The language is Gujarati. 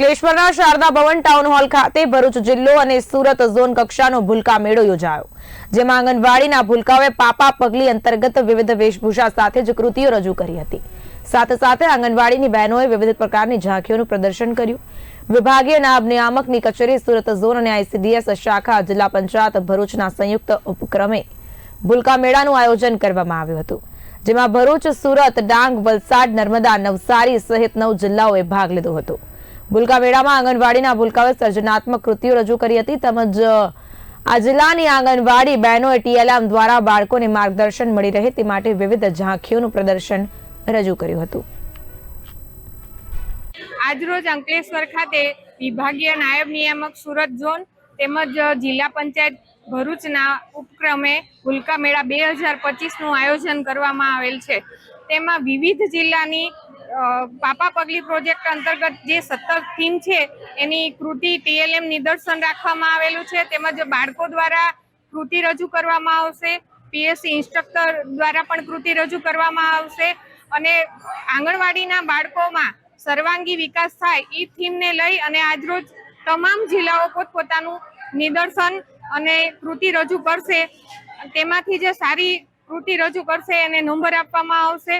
અંકલેશ્વરના શારદા ભવન ટાઉન હોલ ખાતે ભરૂચ જિલ્લો અને સુરત ઝોન કક્ષાનો ભૂલકા મેળો યોજાયો. જેમાં આંગણવાડીના ભૂલકાઓએ પાપા પગલી અંતર્ગત વિવિધ વેશભૂષા સાથે જ કૃતિઓ રજૂ કરી હતી. સાથે સાથે આંગણવાડીની બહેનોએ વિવિધ પ્રકારની ઝાંખીઓનું પ્રદર્શન કર્યું. વિભાગીય નાયબ નિયામકની કચેરી સુરત ઝોન અને આઈસીડીએસ શાખા જિલ્લા પંચાયત ભરૂચના સંયુક્ત ઉપક્રમે ભૂલકા મેળાનું આયોજન કરવામાં આવ્યું હતું. જેમાં ભરૂચ, સુરત, ડાંગ, વલસાડ, નર્મદા, નવસારી સહિત નવ જિલ્લાઓએ ભાગ લીધો હતો. ભૂલકા મેળામાં આંગણવાડીના ભૂલકાઓએ સર્જનાત્મક કૃતિઓ રજૂ કરી હતી તેમજ આ જિલ્લાની આંગણવાડી બહેનોએ ટીએલએમ દ્વારા બાળકોને માર્ગદર્શન મળી રહે તે માટે વિવિધ ઝાંખીઓનું પ્રદર્શન રજૂ કર્યું હતું. આજરોજ અંકલેશ્વર ખાતે વિભાગીય નાયબ નિયામક સુરત ઝોન તેમજ જિલ્લા પંચાયત ભરૂચના ઉપક્રમે ભૂલકા મેળા બે હજાર પચીસનું આયોજન કરવામાં આવેલ છે. તેમાં વિવિધ જિલ્લાની પાપા પગલી પ્રોજેક્ટ અંતર્ગત જે સત્તર થીમ છે, એની કૃતિ ટીએલએમ નિદર્શન રાખવામાં આવેલું છે. તેમજ બાળકો દ્વારા કૃતિ રજૂ કરવામાં આવશે. પીએસસી ઇન્સ્ટ્રક્ટર દ્વારા પણ કૃતિ રજૂ કરવામાં આવશે. અને આંગણવાડીના બાળકોમાં સર્વાંગી વિકાસ થાય એ થીમને લઈ અને આજરોજ તમામ જિલ્લાઓ પોતપોતાનું નિદર્શન અને કૃતિ રજૂ કરશે. તેમાંથી જે સારી કૃતિ રજૂ કરશે એને નંબર આપવામાં આવશે.